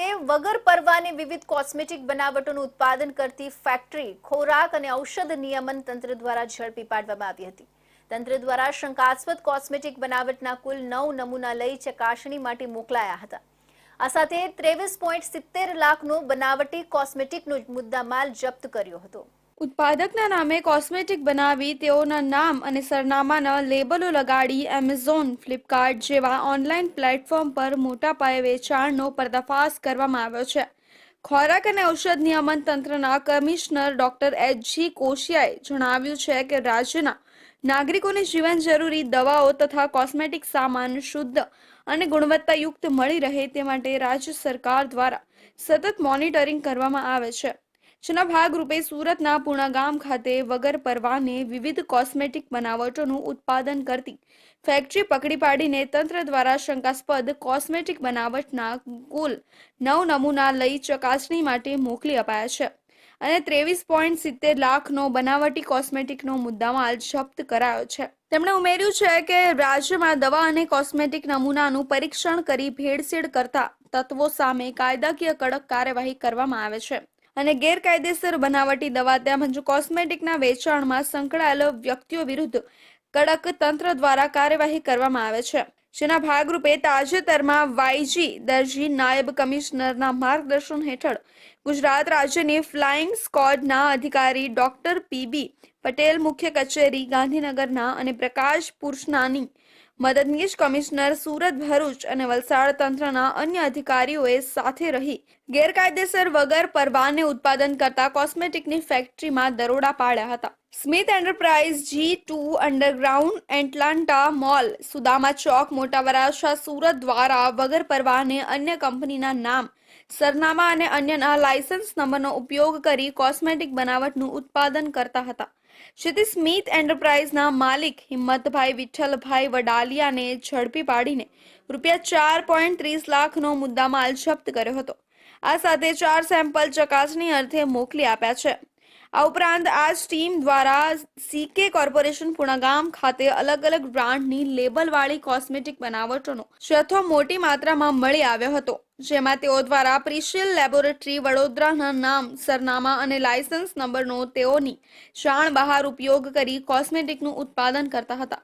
ખાતે વગર પરવાને વિવિધ કોસ્મેટિક બનાવટોનું ઉત્પાદન કરતી ફેક્ટરી ખોરાક અને ઔષધ નિયમન તંત્ર દ્વારા ઝડપી પાડવામાં આવી હતી. તંત્ર દ્વારા શંકાસ્પદ કોસ્મેટિક બનાવટના કુલ નવ નમૂના લઈ ચકાસણી માટે મોકલાયા હતા. આ સાથે ત્રેવીસ પોઈન્ટ સિત્તેર લાખનો બનાવટી કોસ્મેટિકનો મુદ્દામાલ જપ્ત કર્યો હતો. ઉત્પાદકના નામે કોસ્મેટિક બનાવી તેઓના નામ અને સરનામાના લેબલો લગાડી એમેઝોન ફ્લિપકાર્ટ જેવા ઓનલાઈન પ્લેટફોર્મ પર મોટા પાયે વેચાણનો પર્દાફાશ કરવામાં આવ્યો છે. ખોરાક અને ઔષધ નિયમન તંત્રના કમિશનર ડોક્ટર એચ. જી. કોશિયાએ જણાવ્યું છે કે રાજ્યના નાગરિકોને જીવન જરૂરી દવાઓ તથા કોસ્મેટિક સામાન શુદ્ધ અને ગુણવત્તાયુક્ત મળી રહે તે માટે રાજ્ય સરકાર દ્વારા સતત મોનિટરિંગ કરવામાં આવે છે. જેના ભાગરૂપે સુરતના પૂણા ગામ ખાતે વગર પરવાને વિવિધ કોસ્મેટિક બનાવટોનું ઉત્પાદન કરતી ફેક્ટરી પકડી પાડીને તંત્ર દ્વારા શંકાસ્પદ કોસ્મેટિક બનાવટના કુલ નવ નમૂના લઈ ચકાસણી માટે મોકલી અપાયા છે. અને ત્રેવીસ પોઈન્ટ સિત્તેર લાખનો બનાવટી કોસ્મેટિકનો મુદ્દામાલ જપ્ત કરાયો છે. તેમણે ઉમેર્યું છે કે રાજ્યમાં દવા અને કોસ્મેટિક નમૂનાનું પરીક્ષણ કરી ભેળસેળ કરતા તત્વો સામે કાયદાકીય કડક કાર્યવાહી કરવામાં આવે છે. અને ગેરકાયદેસર બનાવટી દવા તેમજ કોસ્મેટિકના વેચાણમાં સંકળાયેલો વ્યક્તિઓ વિરુદ્ધ કડક તંત્ર દ્વારા કાર્યવાહી કરવામાં આવે છે. જેના ભાગરૂપે તાજેતરમાં વાયજી દરજી નાયબ કમિશનરના માર્ગદર્શન હેઠળ ગુજરાત રાજ્યની ફ્લાઇંગ સ્કોડના અધિકારી ડોક્ટર પીબી પટેલ, મુખ્ય કચેરી ગાંધીનગરના અને પ્રકાશ પુરુષનાની મદદનીશ કમિશનર સુરત ભરૂચ અને વલસાડ તંત્રના અન્ય અધિકારીઓએ સાથે રહી ગેરકાયદેસર વગર પરવાને ઉત્પાદન કરતા કોસ્મેટિકની ફેક્ટરીમાં દરોડા પાડ્યા હતા. Smith enterprise G two underground Atlanta mall, Sudama Chowk, Mota Varachha Surat દ્વારા વગર પરવાને અન્ય કંપનીના નામ, સરનામા અને અન્યના લાયસન્સ નંબરનો ઉપયોગ કરી કોસ્મેટિક બનાવટનું ઉત્પાદન કરતા હતા. જેથી સ્મિથ એન્ટરપ્રાઇઝના માલિક હિંમતભાઈ વિઠ્ઠલભાઈ વડાલિયાને ઝડપી પાડીને રૂપિયા ચાર પોઈન્ટ ત્રીસ લાખનો મુદ્દામાલ જપ્ત કર્યો હતો. આ સાથે ચાર સેમ્પલ ચકાસણી અર્થે મોકલી આપ્યા છે. આ ઉપરાંત આ ટીમ દ્વારા સીકે કોર્પોરેશન પુણાગામ ખાતે અલગ અલગ બ્રાન્ડની લેબલવાળી કોસ્મેટિક બનાવટોનો જથ્થો મોટી માત્રામાં મળી આવ્યો હતો. જેમાં તેઓ દ્વારા પ્રિશિયલ લેબોરેટરી વડોદરાના નામ, સરનામા અને લાયસન્સ નંબરનો તેઓની જાણ બહાર ઉપયોગ કરી કોસ્મેટિકનું ઉત્પાદન કરતા હતા.